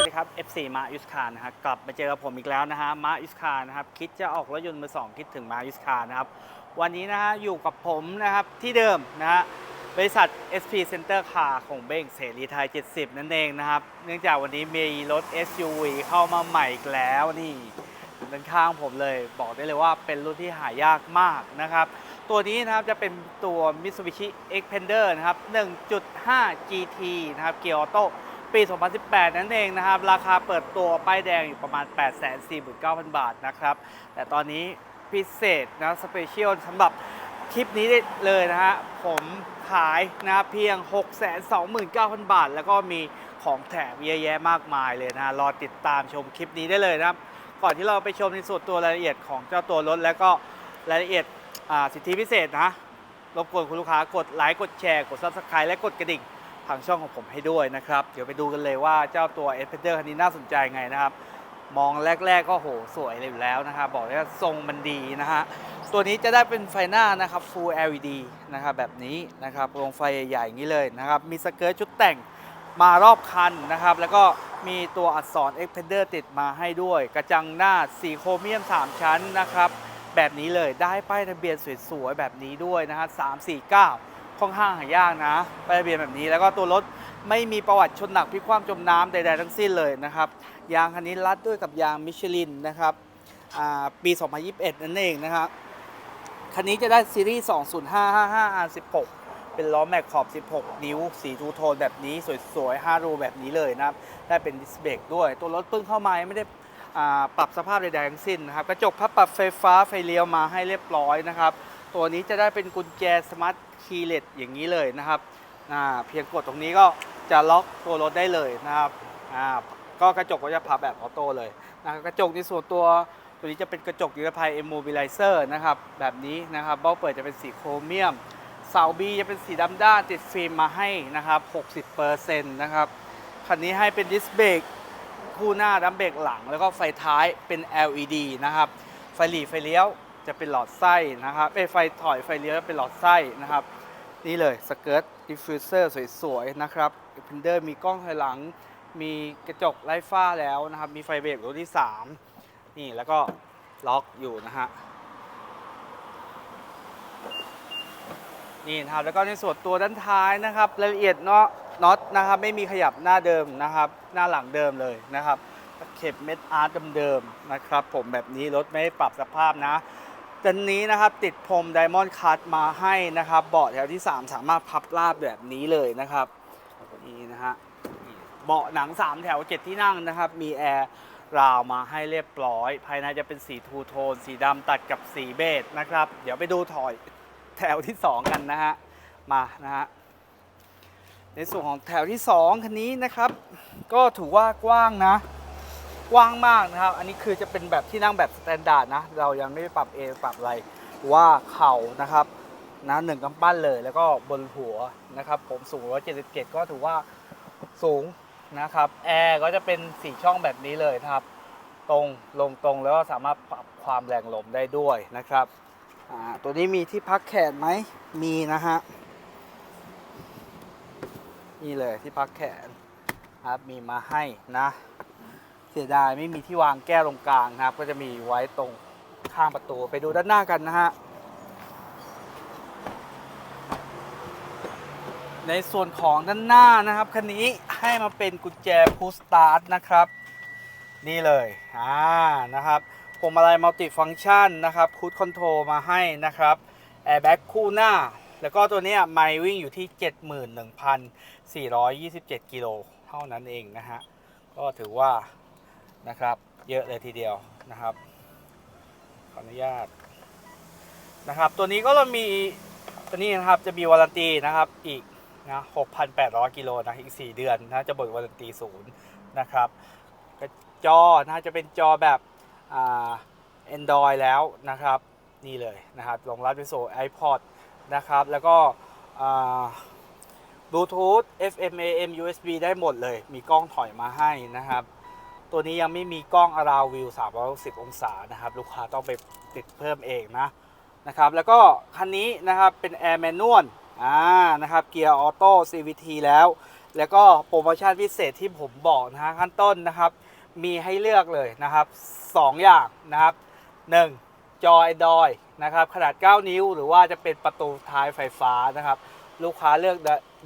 วัสดีครับ FC มาอิสคารนะครับกลับมาเจอกับผมอีกแล้วนะฮะมาอิสคารนะครับคิดจะออกรถยนต์มือสองคิดถึงมาอิสคารนะครับวันนี้นะฮะอยู่กับผมนะครับที่เดิมนะฮะบริษัท SP Center Car ของเบ้งเสรีไทย 70 นั่นเองนะครับเนื่องจากวันนี้มีรถ SUV เข้ามาใหม่อีกแล้วนี่ด้านข้างผมเลยบอกได้เลยว่าเป็นรุ่นที่หายากมากนะครับตัวนี้นะครับจะเป็นตัว Mitsubishi Xpander นะครับ 1.5 GT นะครับเกียร์ออโต้ ปี 2018 นั่นเองนะครับ ราคาเปิดตัวป้ายแดงอยู่ประมาณ 849,000 บาทนะครับ แต่ตอนนี้พิเศษนะสเปเชียลสำหรับคลิปนี้ได้เลยนะฮะ ผมขายนะครับเพียง 629,000 บาท แล้วก็มีของแถมเยอะแยะมากมายเลยนะ รอติดตามชมคลิปนี้ได้เลยนะครับ ก่อนที่เราไปชมในส่วนตัวรายละเอียดของเจ้าตัวรถ แล้วก็รายละเอียดสิทธิพิเศษนะรบกวนคุณลูกค้ากดไลค์กดแชร์กด subscribe และกดกระดิ่งางช่องของผมให้ด้วยนะครับ เดี๋ยวไปดูกันเลยว่าเจ้าตัว e x p e d e r คันนี้น่าสนใจไงนะครับ มองแรก ๆ ก็โหสวยเลยอยู่แล้วนะครับ บอกเลยว่าทรงมันดีนะฮะ ตัวนี้จะได้เป็นไฟหน้านะครับ Full LED นะครับแบบนี้นะครับโรงไฟใหญ่ๆอย่างนี้เลยนะครับ มีสเกิร์ตชุดแต่งมารอบคันนะครับ แล้วก็มีตัวอักษร e x p e d e r ติดมาให้ด้วย กระจังหน้าสีโครเมียม 3 ชั้นนะครับ แบบนี้เลยได้ป้ายทะเบียนสวยๆแบบนี้ด้วยนะฮะ349 ค่อนข้างหายากนะป้ายทะเบียนแบบนี้แล้วก็ตัวรถไม่มีประวัติชนหนักพลิกคว่ำจมน้ำใดๆทั้งสิ้นเลยนะครับ ยางคันนี้รัดด้วยกับยางมิชลินนะครับอ่าปี 2021 นั่นเองนะครับคันนี้จะได้ซีรีส์ 20555 R16 เป็นล้อแม็กขอบ 16 นิ้ว สีทูโทนแบบนี้สวยๆ 5 รูแบบนี้เลยนะครับ ได้เป็นดิสเบรกด้วย ตัวรถเพิ่งเข้ามาไม่ได้อ่าปรับสภาพใดๆทั้งสิ้นนะครับ กระจกพับปรับไฟฟ้าไฟเลี้ยวมาให้เรียบร้อยนะครับ ตัวนี้จะได้เป็นกุญแจสมาร์ทคีย์เลสอย่างนี้เลยนะครับเพียงกดตรงนี้ก็จะล็อกตัวรถได้เลยนะครับก็กระจกก็จะพับแบบออโต้เลยนะรกระจกในส่วนตัวตัวนี้จะเป็นกระจกนิรภัย Immobilizer นะครับแบบนี้นะครับเบ้าเปิดจะเป็นสีโครเมียมเสาบีจะเป็นสีดำด้านติดฟิล์มมาให้นะครับ 60%นะครับคันนี้ให้เป็นดิสเบรกคู่หน้าดัมเบรกหลัง แล้วก็ไฟท้ายเป็น LED นะครับ ไฟหลีไฟเลี้ยว จะเป็นหลอดไส้นะครับเอไฟถอยไฟเลี้ยวเป็นหลอดไส้นะครับ นี่เลยสเกิร์ตดิฟฟิวเซอร์สวยๆนะครับเพนเดอร์มีกล้องถอยหลัง มีกระจกไล่ฟ้าแล้วนะครับ มีไฟเบรกตัวที่ 3 นี่แล้วก็ล็อกอยู่นะฮะนี่นะครับแล้วก็ในส่วนตัวด้านท้ายนะครับรายละเอียดเนาะน็อตนะครับไม่มีขยับหน้าเดิมนะครับ หน้าหลังเดิมเลยนะครับเข็บเม็ดอาร์ตเดิมๆนะครับ ผมแบบนี้รถไม่ได้ปรับสภาพนะ ดันนี้นะครับติดพรมไดมอนด์คัตมาให้นะครับเบาะแถวที่ 3 สามารถพับราบแบบนี้เลยนะครับนี่นะฮะเบาะหนัง 3 แถว 7 ที่นั่งนะครับ มีแอร์ราวมาให้เรียบร้อย ภายในจะเป็นสีทูโทน สีดำตัดกับสีเบจนะครับ เดี๋ยวไปดูถอยแถวที่ 2 กันนะฮะมานะฮะในส่วนของแถวที่ 2 คันนี้นะครับ ก็ถือว่ากว้างนะ กว้างมากนะครับ อันนี้คือจะเป็นแบบที่นั่งแบบสแตนดาร์ดนะ เรายังไม่ได้ปรับเอปรับอะไรว่าเข่านะครับนะหนึ่งกำปั้นเลยแล้วก็บนหัวนะครับ ผมสูง 177 ก็ถือว่าสูงนะครับ แอร์ก็จะเป็นสีช่องแบบนี้เลยครับ ตรงลงตรงแล้วก็สามารถปรับความแรงลมได้ด้วยนะครับ ตัวนี้มีที่พักแขนไหมมีนะฮะนี่เลยที่พักแขนครับมีมาให้นะ เสียดายไม่มีที่วางแก้วตรงกลางนะครับ ก็จะมีไว้ตรงข้างประตูไปดูด้านหน้ากันนะฮะในส่วนของด้านหน้านะครับคันนี้ให้มาเป็นกุญแจพุชสตาร์ทนะครับ นี่เลยอ่านะครับพวงมาลัยมัลติฟัง c t ชันนะครับคูดคอนโทรมาให้นะครับแอร์แบ็กคู่หน้า แล้วก็ตัวนี้ไมล์วิ่งอยู่ที่ 71,427 กิโลเท่านั้นเองนะฮะ ก็ถือว่า นะครับ เยอะเลยทีเดียวนะครับ ขออนุญาตนะครับ ตัวนี้ก็เรามีตัวนี้นะครับจะมีวารันตีนะครับอีกนะ6,800 กิโลนะอีก 4 เดือนนะจะบดวารันตีศูนย์นะครับจอนะจะเป็นจอแบบอ่า Android แล้วนะครับนี่เลยนะครับรองรับในโซ่ iPod นะครับ แล้วก็อ่า Bluetooth FM AM USB ได้หมดเลย มีกล้องถอยมาให้นะครับ ตัวนี้ยังไม่มีกล้อง Around View 360 องศานะครับ ลูกค้าต้องไปติดเพิ่มเองนะนะครับ แล้วก็คันนี้นะครับเป็น Air Manual อ่านะครับเกียร์ออโต้ CVT แล้ว แล้วก็โปรโมชั่นพิเศษที่ผมบอกนะฮะขั้นต้นนะครับ มีให้เลือกเลยนะครับ 2 อย่างนะครับ 1. จอ Android นะครับขนาด 9 นิ้ว หรือว่าจะเป็นประตูท้ายไฟฟ้านะครับ ลูกค้าเลือก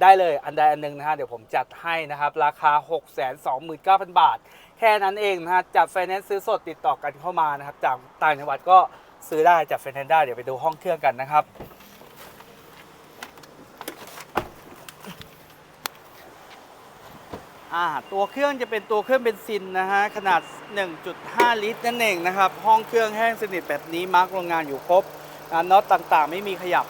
ได้เลยอันใดอันหนึ่งนะฮะเดี๋ยวผมจัดให้นะครับ ราคา 629,000 บาท แค่นั้นเองนะฮะจัดไฟแนนซ์ซื้อสดติดต่อกันเข้ามานะครับจากต่างจังหวัดก็ซื้อได้จัดไฟแนนซ์ได้เดี๋ยวไปดูห้องเครื่องกันนะครับอ่าตัวเครื่องจะเป็นตัวเครื่องเบนซินนะฮะขนาด 1.5 ลิตรนั่นเองนะครับ ห้องเครื่องแห้งสนิทแบบนี้มาร์กโรงงานอยู่ครบน็อตต่างๆ ไม่มีขยับ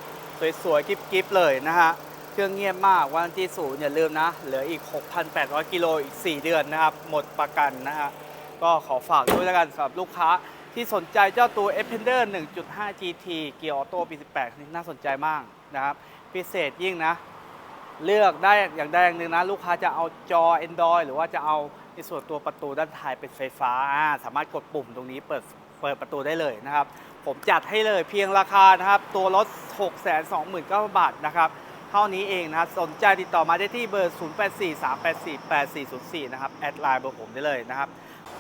สวยๆกิ๊บๆเลยนะฮะ เครื่องเงียบมากวันที่ศูนย์อย่าลืมนะ เหลืออีก 6,800 กิโลอีก 4 เดือนนะครับ หมดประกันนะฮะ ก็ขอฝากด้วยแล้วกันสำหรับลูกค้าที่สนใจเจ้าตัว f f e n d e r 1.5 GT เกียร์ออโต้ปี 18 นี่น่าสนใจมากนะครับ พิเศษยิ่งนะ เลือกได้อย่างใดอย่างหนึ่งนะ ลูกค้าจะเอาจอ Android หรือว่าจะเอาในส่วนตัวประตูด้านท้ายเป็นไฟฟ้า สามารถกดปุ่มตรงนี้เปิดเปิดประตูได้เลยนะครับ ผมจัดให้เลยเพียงราคานะครับ ตัวรถ 629,000 บาทนะครับ เท่านี้เองนะครับ สนใจติดต่อมาได้ที่เบอร์ 0843848404 นะครับ แอดไลน์เบอร์ผมได้เลยนะครับ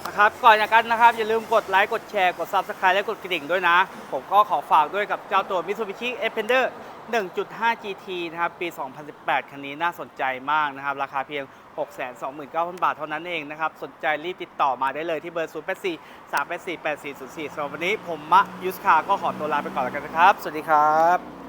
นะครับก่อนจากกันนะครับ อย่าลืมกดไลค์กดแชร์กด Subscribe และกดกระดิ่งด้วยนะ ผมก็ขอฝากด้วยกับเจ้าตัว Mitsubishi Xpander 1.5 GT นะครับ ปี 2018 คันนี้น่าสนใจมากนะครับ ราคาเพียง 629,000 บาทเท่านั้นเองนะครับ สนใจรีบติดต่อมาได้เลยที่เบอร์ 084 384 8404สำหรับวันนี้ผมมะยุสคาก็ขอตัวลาไปก่อนแล้วกันนะครับ สวัสดีครับ